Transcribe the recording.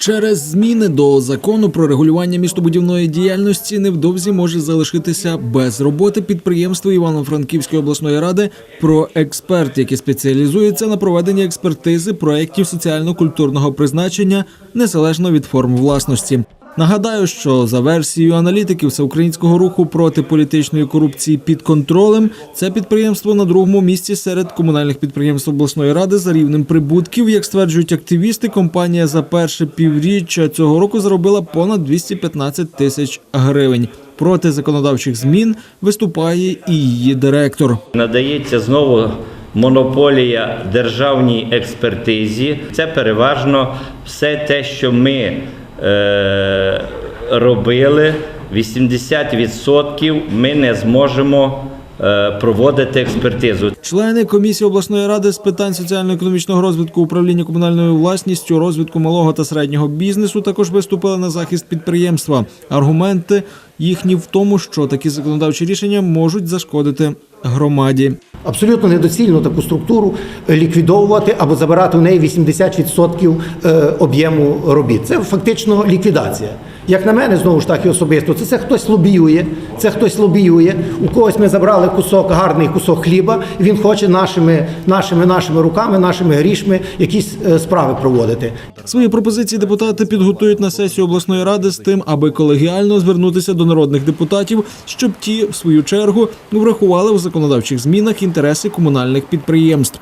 Через зміни до закону про регулювання містобудівної діяльності невдовзі може залишитися без роботи підприємство Івано-Франківської обласної ради про експерт, яке спеціалізується на проведенні експертизи проєктів соціально-культурного призначення незалежно від форм власності. Нагадаю, що за версією аналітиків всеукраїнського руху проти політичної корупції під контролем це підприємство на другому місці серед комунальних підприємств обласної ради за рівнем прибутків. Як стверджують активісти, компанія за перше півріччя цього року заробила понад 215 тисяч гривень. Проти законодавчих змін виступає і її директор. Надається знову монополія державній експертизі. Це переважно все те, що ми е, робили. 80% ми не зможемо е, проводити експертизу. Члени комісії обласної ради з питань соціально-економічного розвитку управління комунальною власністю, розвитку малого та середнього бізнесу також виступили на захист підприємства. Аргументи їхні в тому, що такі законодавчі рішення можуть зашкодити громаді. Абсолютно недоцільно таку структуру ліквідовувати або забирати у неї 80% е, об'єму робіт. Це фактично ліквідація. Як на мене, знову ж таки особисто, це, це хтось лобіює, це хтось лобіює. У когось ми забрали кусок, гарний кусок хліба, і він хоче нашими, нашими, нашими руками, нашими грішми якісь е, справи проводити. Свої пропозиції депутати підготують на сесію обласної ради з тим, аби колегіально звернутися до народних депутатів, щоб ті, в свою чергу, врахували в законодавчих змінах інтереси комунальних підприємств.